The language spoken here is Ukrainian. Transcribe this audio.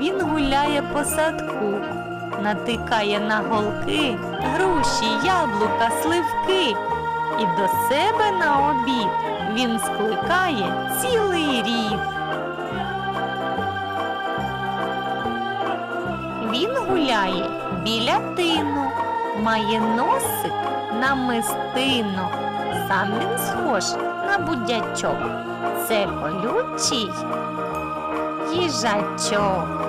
Він гуляє по садку, натикає на голки, груші, яблука, сливки. І до себе на обід він скликає цілий рід. Він гуляє біля тину, має носик на мистину. Сам він схож на будячок. Це колючий їжачок.